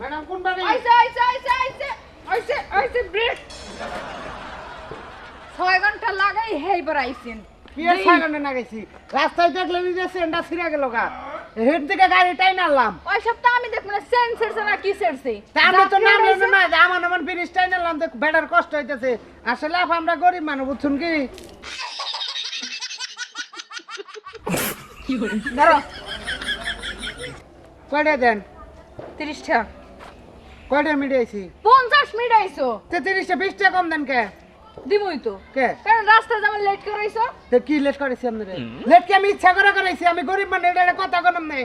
Madam কোন বাড়ি? আইছে আইছে আইছে আইছে আইছে আইছে ব্রেক। ছয় ঘণ্টা লাগাই হেইবার আইছেন। কি আর সাগানে না গেছি রাস্তায় দেখলে নিজে সেন্ডা ছিঁড়ে গেল গা। হেড থেকে গাড়ি টাইন আনলাম। ওই সপ্তাহ আমি দেখব না সেন্স সেরছে না কি সেরছে তা আমি তো নাম লেন না যে আমার আমার ব্রিজ টাইন আনলাম দেখ বেটার কষ্ট হইতেছে। আসলে আপ আমরা গরিব মানুষ বুঝছুন কি? ধরো। কয়টা দেন? তিরিশটা। কয়টা মিডিয়েছি পঞ্চাশ মিনিট আইছো। তে তিরিশটা বিশটা কম দেন কে? দিমই তো। কে? কারণ রাস্তা যেমন লেট করাইছো। তো কি লেট করাইছি আপনারে? লেট কি আমি ইচ্ছা করে করাইছি? আমি গরিব মানে এটা কথা কোনম নেই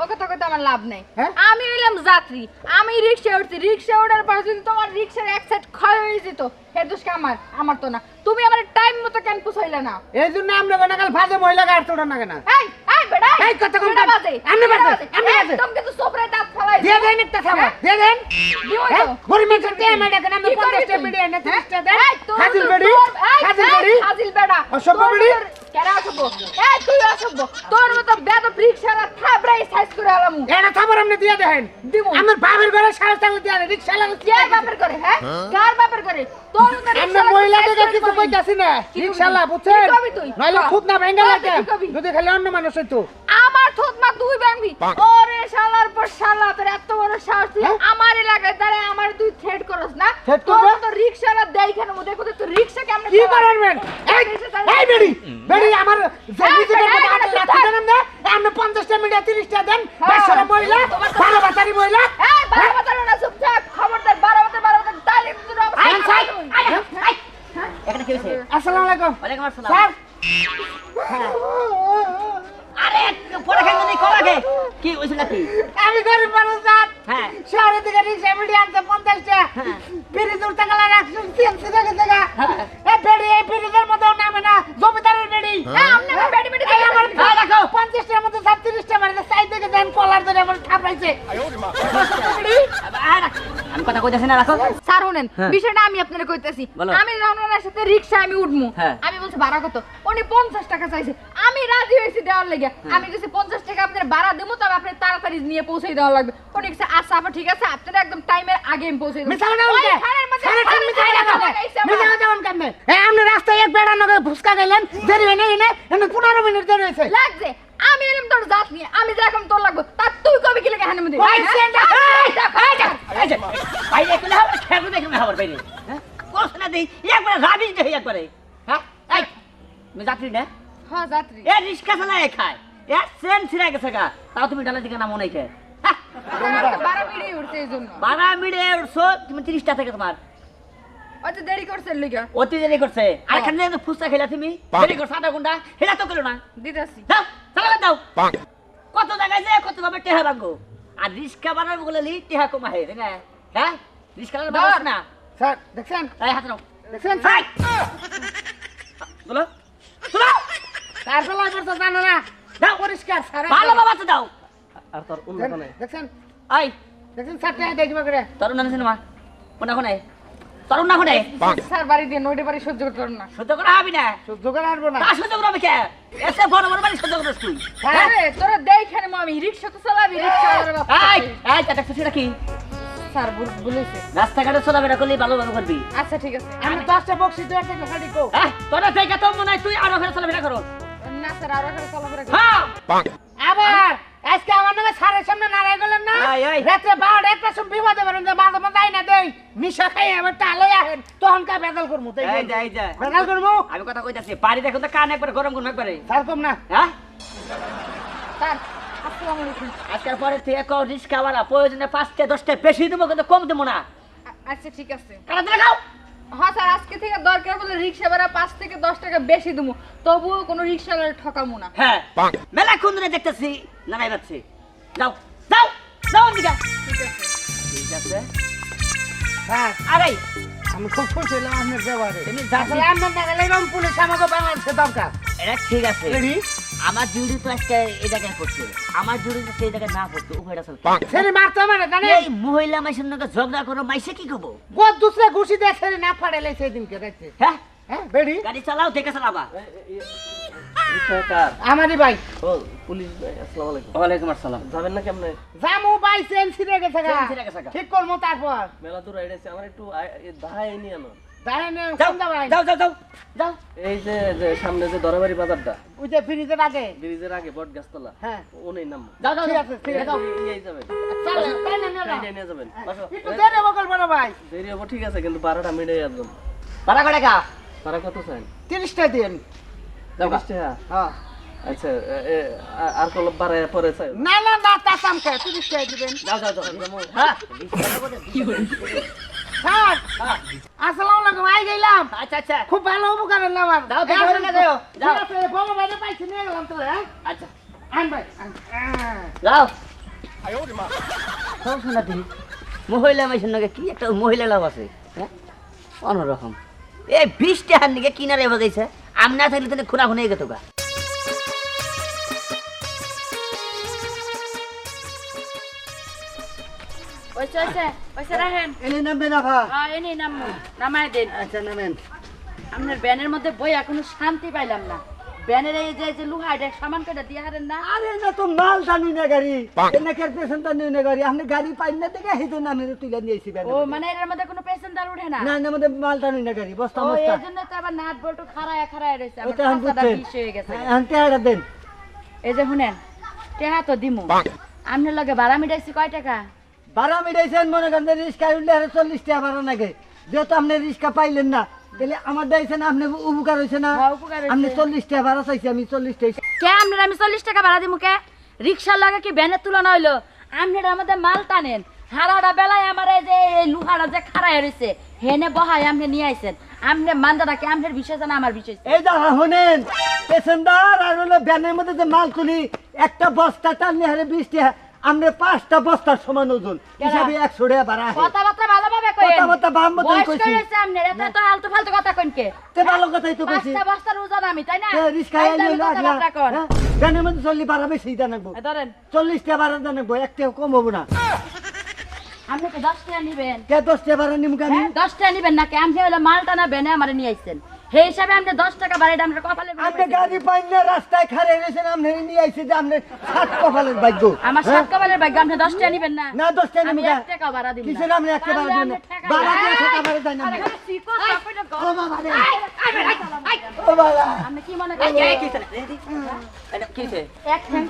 ও কথা কথা আমার লাভ নাই। হ্যাঁ? আমি হইলাম যাত্রী। আমি রিক্সা উঠছি। রিক্সা ওঠার পর যদি তোমার রিক্সার এক সাইড ক্ষয় হয়ে যেত হে দোষ আমার? আমার তো না। তুমি আমার টাইম মতো কেন পুষাইলে না? এই জন্য আমরা কোনো কাল ভাজে মহিলা গাড়ি তোড়া না কেনা? এই এই বেটা এই, কথা কম বাজে আমনে বাজে, আমনে বাজে। একদম কিন্তু সোপরে দাঁত ফালাই দিয়ে দেন একটা থামা দিয়ে দেন। দিও হ্যাঁ? তো আমি মিডিয়া না দেন। বেড়ি বেড়ি। বেড়া। অসভ্য বেড়ি? তুই। তোর মতো সাইজ করে আলামু। এটা দিয়ে দেখেন দিমু। আমার ঘরে দিয়ে লাগে করে, হ্যাঁ? কার বাপের করে? তোর মতো আমরা রিকশাওয়ালা মহিলা size থেকে করে কিছু কইতাছি না কি বুঝছেন কি করবি তুই? নইলে খুদ না ভেঙ্গা লাগে তুই কি করবি? যদি খালি অন্য মানুষ হইতো আমার থুত মা তুই ভাঙবি ওরে শালার পর শালা তোর এত বড় সাহস তুই হ্যাঁ? আমার এলাকায় দাঁড়ায় আমার তুই থ্রেড করস না তোর তো রিকশাওয়ালা দেখানোর মধ্যে তুই রিকশা কেমনে কি? করবেন এই এই বেড়ি বেড়ি আমার বেড়ি, লাঠি বেড়ি। দেন না? আপনি পঞ্চাশটা মিডিয়া তিরিশটা দেন। হ্যাঁ। বেসরা মহিলা বারো বাতারি মহিলা। হ্যাঁ? আসসালামু আলাইকুম। ওয়ালাইকুম আসসালাম। স্যার। আরে পরে খাই মানে কলা খে কি হয়েছিল কি আমি গরিব মানুষ স্যার। হ্যাঁ। রিক্সা পঞ্চাশটা। হ্যাঁ। পিড়ি দূর টাকা রাখছি তিনশো টাকা টাকা হ্যাঁ। বেড়ি এই পিড়িদের মধ্যেও নামে না জমিদারের বেড়ি। হ্যাঁ, আমার পঞ্চাশটার মধ্যে সাইড থেকে দেন কলার ধরে আমার থাপাইছে আমি কথা কইতাছি না রাখো। স্যার শুনেন। বিষয়টা আমি আপনাকে কইতেছি। আমি রমনানের সাথে রিক্সা আমি উঠমু। হ্যাঁ। আমি বলছি ভাড়া কত? উনি পঞ্চাশ টাকা চাইছে। আমি রাজি হয়েছি দেওয়ার লেগে। হ্যাঁ। আমি কিছু পঞ্চাশ টাকা আপনার ভাড়া দেবো তবে আপনি তাড়াতাড়ি নিয়ে পৌঁছে দেওয়া লাগবে। উনি কিছু আচ্ছা আপা ঠিক আছে আপনারা একদম টাইমের আগে আমি পৌঁছে আপনি রাস্তায় এক বেড়া নগে ফুসকা গেলেন দেরি হয় পনেরো মিনিট দেরি হয়েছে। লাগছে আমি এলাম তোর জাত নিয়ে আমি যেরকম তোর লাগবো তার তুই কবে কি লেগে হানের মধ্যে? ওই সেন্টার, এই, এই, এই, এই যে, বাইরে কোলে হবে খেলবে দেখে না হবে বাইরে হ্যাঁ কোস না দেই একবারে রাবিশ দেই একবারে হ্যাঁ এই আমি যাত্রী না? হ্যাঁ যাত্রী। এ রিস্কা চালায় খায়? এ সেন ছিড়া গেছে গা। তাও তুমি ডালা দিকে নামো নাই কে? হ্যাঁ বারো উঠছে বারা মিড়ে উঠছো তুমি তিরিশটা থেকে তোমার। ওই দেরি করছে লিগা। অতি দেরি করছে। আর এখানে যে ফুচকা খেলা তুমি দেরি করছ আধা ঘণ্টা। হেলা তো করো না। দিতেছি। দাও চালাবে দাও। কত জায়গায় যে কত ভাবে টেহা ভাঙ্গো আর রিস্কা বানাবো বলে লি টেহা কমা হে না? হ্যাঁ? রিস্কা বানাবো না? স্যার দেখছেন? এই হাত নাও। দেখছেন স্যার? বলো। বলো তারপর লাগবে জানো না দাও পরিষ্কার স্যার ভালো বাবা তো দাও। আর তোর অন্য দেখছেন দেখছেন আই দেখছেন স্যার টেয়া করে। তরুণ নাম সিনেমা। কোনা কোনে? তরুণ না কোনে? স্যার বাড়ি দিয়ে নইটে বাড়ি সহ্য করতে না। সহ্য করা হবে না। সহ্য করে আসব না। তা সহ্য করা কে? এসে বড় বড় বাড়ি সহ্য করছিস তুই হ্যাঁ? আরে তোরা তো চালাবি বাপ এই এই খুশি কি? স্যার ভুলেছে রাস্তাঘাটে চলাফেরা করলে ভালোভাবে করবি। আচ্ছা ঠিক আছে। আমি দশটা বক্সি তো একটা খালি কো। হ্যাঁ তোরা থেকে তো মনে হয় তুই আরও ফেরা চলাফেরা করো না স্যার আরও করে চলাফেরা করি। হ্যাঁ। আবার আজকে আমার নামে সারের সামনে নারাই গেলেন না। রাত্রে বারোটা একটা সময় বিপদে পারেন যে মাঝে মাঝে আইনা দেই নিশা খাই আবার টালই আহেন তখন কা বেদাল করব তাই এই যা এই যা। বেদাল আমি কথা কইতাছি বাড়ি দেখো তো কান একবার গরম করুন একবারে। কম না। হ্যাঁ? আসসালামু আলাইকুম। আজকের পরে তুই এক রিস্কা বাড়া প্রয়োজনে পাঁচটা দশটা বেশি দেবো কিন্তু কম দেবো না। আচ্ছা ঠিক আছে। দিলে খাও। হ্যাঁ স্যার আজকে থেকে দরকার বলে রিক্সা ভাড়া পাঁচ থেকে দশ টাকা বেশি দেবো। তবুও কোনো রিক্সা ঠকামো না। হ্যাঁ মেলা কোন দিনে দেখতেছি নানাই বাচ্চি যাও যাও যাও দিকা ঠিক আছে। ঠিক আছে। হ্যাঁ। আরে আমি খুব খুশি হলাম আপনার ব্যবহারে তুমি যা টাকা পুলিশ আমাকে বাংলাদেশে দরকার। এটা ঠিক আছে। রেডি? আমার জুড়ি তো আজকে এই জায়গায় পড়ছে। আমার জুড়ি তো সেই জায়গায় না পড়তো উভয়টা চলছে সেরি মারতে মানে জানে এই মহিলা মাইসের নাকি ঝগড়া করো মাইসে কি করব? গোদ দুসরে ঘুষি দিয়ে সেরি না ফাড়াইলে সেই দিনকে হ্যাঁ? হ্যাঁ বেড়ি? গাড়ি চালাও দেখে চালাবা। আমারই ভাই। ও পুলিশ ভাই আসসালামু আলাইকুম। ওয়ালাইকুম আসসালাম। যাবেন না কেমনে? জামু ভাই চেন ছিঁড়ে গেছে গা। গা। ঠিক করব তারপর। মেলা দূর আইডেছে আমার একটু দাহাই নিয়ে আনো যাও যাও যাও যাও। যাও। এই যে সামনে যে দরাবাড়ি বাজারটা ওই যে ফ্রিজের আগে। ব্রিজের আগে বট গাছতলা হ্যাঁ। ওনেই নাম যাও যাও ঠিক আছে, ঠিক আছে, যাও। এই যাবেন। চল, তাই না, নিয়ে নাও। এইটাই নিয়ে যাবেন। একটু দেরি বকল বড় ভাই। দেরি হব ঠিক আছে কিন্তু বারোটা মিনিটে আসবেন পারা করে কা তারা কত চান তিরিশটা দিন। যাও গা। তিরিশ টাকা হ্যাঁ। আচ্ছা আর কল বাড়ায় পরে চাই? না না না তা কাম খায় তিরিশটা দিবেন। যাও যাও যাও হ্যাঁ। কি স্যার আসসালামু আলাইকুম আই গেলাম। আচ্ছা আচ্ছা। খুব ভালো উপকার হলো আমার। তুমি ঘরে যাও, যাও। বড় ভাইরে পাইছি নিয়ে গেলাম তো হ্যাঁ? আচ্ছা। আন ভাই। যাও। সব শোনা তুমি মহিলা মেশিন নাকি কি একটা মহিলা লাভ আছে হ্যাঁ? অন্যরকম। এই বিশ টাকার নিকে কিনারে বাজাইছে। আমি না থাকলে তাহলে খুনা খুনে গেত গা। ওইসে ওইসে ওইসে রাখেন এনে নামবে না হ্যাঁ এনে নামো নামাই দেন আচ্ছা নামেন। আপনার ব্যানের মধ্যে বই এখনও শান্তি পাইলাম না। ব্যানের এই যে যে লোহা এটা সামান কেটে দিয়ে হারেন না। আরে না তো মাল না গাড়ি। এনে কে পেছন টানি না গাড়ি। আপনি গাড়ি পাই না দেখে হেতো না আমি তুলে নিয়েছি ও মানে এর মধ্যে কোনো উঠে না? না না আমাদের মাল টানি না গাড়ি বস্তা ও মস্তা জন্য তো আবার নাট বল্টু খাড়ায় খাড়ায় রয়েছে। আমার ওটা আমি পাছাটা বুঝছেন। বিষ হয়ে গেছে। আনতে হারা দেন। এই যে শুনেন টেহা তো দিমু। আপনার লগে ভাড়া মিটাইছি কয় টাকা? বারো মিটাইছেন মনে করেন রিক্সা উঠলে আরও চল্লিশ টাকা বারো নাগে যেহেতু আপনি রিক্সা পাইলেন না তাহলে আমার দিয়েছেন আপনি উপকার হয়েছে না? হ্যাঁ। আপনি চল্লিশ টাকা ভাড়া চাইছি আমি চল্লিশ টাকা কে আপনার আমি চল্লিশ টাকা ভাড়া দিমু কে? রিক্সার লগে কি ভ্যানের তুলনা হইল? আপনার আমাদের মাল টানেন। হারাটা বেলায় আমার এই যে এই লুহাটা যে খাড়ায় রয়েছে হেনে বহায় আপনি নিয়ে আইছেন। আপনি মান্দাটা কি আপনার বিষয় জানা আমার বিষয় এই দাঁড়া শোনেন পেসেন্ডার আর হলো ব্যানের মধ্যে যে মাল তুলি একটা বস্তা টানলে হারে বিশ টাকা। আমরা পাঁচটা বস্তার সমান ওজন হিসাবে একশো টাকা ভাড়া আহে। কথাবার্তা ভালোভাবে কইেন। কথাবার্তা বাম মতন বয়স কইছি। কইছে আপনার এত তো আলতু ফালতু কথা কইন কে? তে ভালো কথাই তো কইছি। পাঁচটা বস্তার ওজন আমি তাই না? তে রিস্কা আইলে লাগলা। হ্যাঁ? ব্যানের মধ্যে চল্লি বাড়া বেশি জানাব এ ধরেন। চল্লিশ টাকা বাড়া জানাব এক টাকা কম হব না। আপনি তো দশ নিবেন? কে বাড়া হ্যাঁ, দশ টাকা নিবেন আপনি হলো মালটা না বেনে আমার নিয়ে আইছেন। সেই হিসাবে আমরা দশ টাকা বাড়িটা আমরা কপালে আপনি গাড়ি পাইন না রাস্তায় খারে রয়েছেন আপনি নিয়ে আইছে যে আপনি সাত কপালের ভাগ্য। আমার হ্যাঁ? সাত কপালের ভাগ্য আপনি দশ টাকা নিবেন না। না দশ টাকা আমি নিমু এক টাকা বাড়া দিব কিসের আপনি এক টাকা বাড়া দিবেন দিয়ে যায় না ও বাবা রে। ও বাবা আপনি কি মনে এই, এই, কি? এটা কি হইছে? এক ঠ্যাং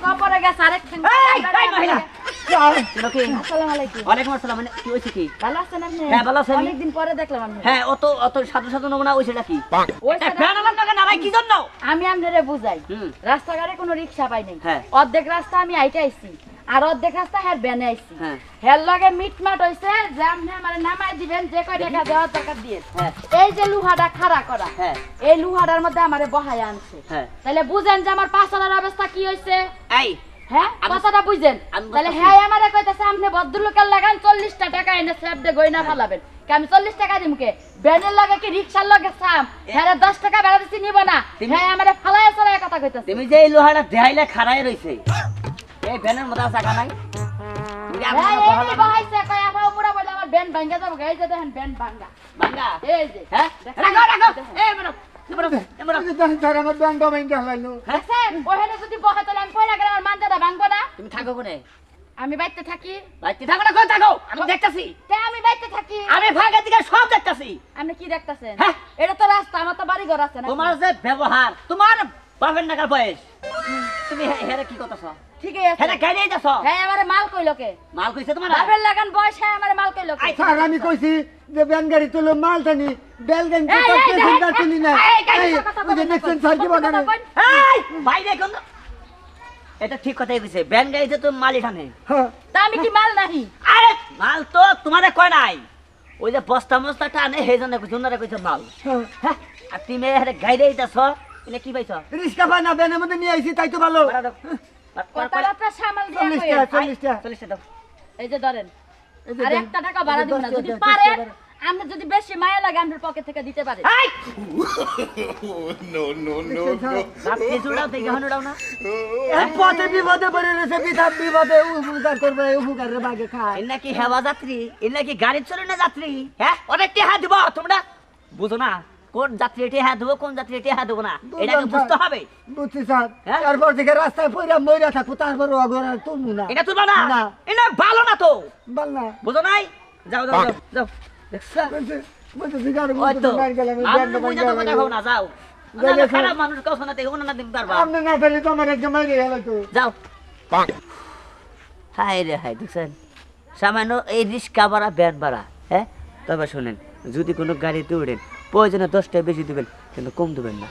গেছে আরেক ঠ্যাং এই, এই, মহিলা। চল। ছিল কি? আসসালামু আলাইকুম ওয়ালাইকুম আসসালাম, মানে কি হইছে কি? ভালো আছেন আপনি হ্যাঁ, আমি। হ্যাঁ? আমি আপনারে বুঝাই হুম। রাস্তাঘাটে কোনো রিক্সা পাই নাই হ্যাঁ। অর্ধেক রাস্তা আমি আইতে আইছি আর অর্ধেক রাস্তা হ্যার বেনে আইছি। হ্যাঁ। হের লগে মিটমাট হইছে যে আপনি আমার নামাই দিবেন যে কয় টাকা দেওয়ার টাকা দিয়ে। হ্যাঁ। এই যে লুহাটা খাড়া করা হ্যাঁ। এই লুহাটার মধ্যে আমারে বহায় আনছে। হ্যাঁ। তাহলে বুঝেন যে আমার পাঁচটার অবস্থা কি হইছে? এই, হ্যাঁ কথাটা বুঝেন। তাহলে হ্যাঁ আমারে কইতাছে আপনি ভদ্রলোকের লাগান চল্লিশটা টাকা এনে স্যাপ দে গয়না ফালাবেন। কে আমি চল্লিশ টাকা দিমকে ব্যানের লগে কি রিক্সার লগে সাম? হ্যাঁ দশ টাকা বেড়া দিচ্ছি নিব না। তুমি- হ্যাঁ আমারে ফালায় চলায় কথা কইতাছে। তুমি যে এই লোহাটা দেহাইলে খাড়াই রইছে। এই ভ্যানের মধ্যে জায়গা নাই? তুমি না। আমি না। থাকো কোনে? বাইতে থাকি। বাইতে থাকো না কোন থাকো? আমি দেখতাছি। তে আমি বাইতে থাকি। আমি ভাগের দিকে সব দেখতাছি। আপনি কি দেখতেছেন? হ্যাঁ। এটা তো রাস্তা আমার তো বাড়ি ঘর আছে নাকি? তোমার যে ব্যবহার তোমার বাপের নাগার বয়স। তুমি হেরে কি করতেছ? ঠিকই আছে। হেরে গাড়ি যাইতেছ হ্যাঁ আমারে মাল কইলো কে মাল কইছে তোমার বাপের লাগান বয়স হ্যাঁ আমারে মাল কইলো কে স্যার, আমি কইছি যে ব্যান গাড়ি তুলো মাল টানি। বেল গাড়ি এই, এই, দেখেন, তুলি না। এই, এই, এই, কথা ওই যে বলবেন, স্যার কি বলবেন, বলে কথা বলবেন। এই বাইরে কোন এটা ঠিক কথাই কইছে। ব্যান গাড়িতে তো মাল এখানে হ্যাঁ। তা আমি কি মাল নাহি? আরে মাল তো তোমারে কয় নাই। ওই যে বস্তা মস্তা টানে জন্য কইছে ওনারা কইছে মাল। হ্যাঁ। হ্যাঁ আর তুমি হেরে গাড়ি যাইতেছ এনে কি পাইছ রিক্সা পাই না ব্যানের মধ্যে নিয়ে আইছি তাই তো ভালো। বাড়া দাও। বা- বা- কথাবার্তা সামাল দিয়া চল্লিশ। টাকা চল্লিশ টাকা। চল্লিশটা দাও। এই যে ধরেন এই যে আর। একটা টাকা ভাড়া এই দিব না। যদি পারেন। আপনি যদি বেশি মায়া লাগে আপনার পকেট থেকে দিতে এই! No, no, no, no. বাপ কিছুটাও দেখে হনুটাও না। এক পথে বিপদে পড়ে রয়েছে বিধান বিপদে উপকার করবে উপকারের বাগে খায়। এর নাকি হেওয়া যাত্রী এর নাকি গাড়ি চলে না যাত্রী? হ্যাঁ অনেক টেহা দিব তোমরা বুঝো না। কোন যাত্রী টেহা দেবো কোন যাত্রী টেহা দেবো না? এটাকে বুঝলাম, বুঝতে হবে। বুঝছি স্যার। হ্যাঁ? তারপর থেকে রাস্তায় পড়ে মইরা থাকব তারপর অগর আর তুলবো না। এটা তুলবা না? না। এটা ভালো না তো। বল না। বুঝো নাই? যাও যাও যাও সামান্য এই রিক্সা ভাড়া ব্যান ভাড়া হ্যাঁ? তবে শোনেন যদি কোনো গাড়িতে উঠেন প্রয়োজনে দশটায় বেশি দেবেন কিন্তু কম দেবেন না।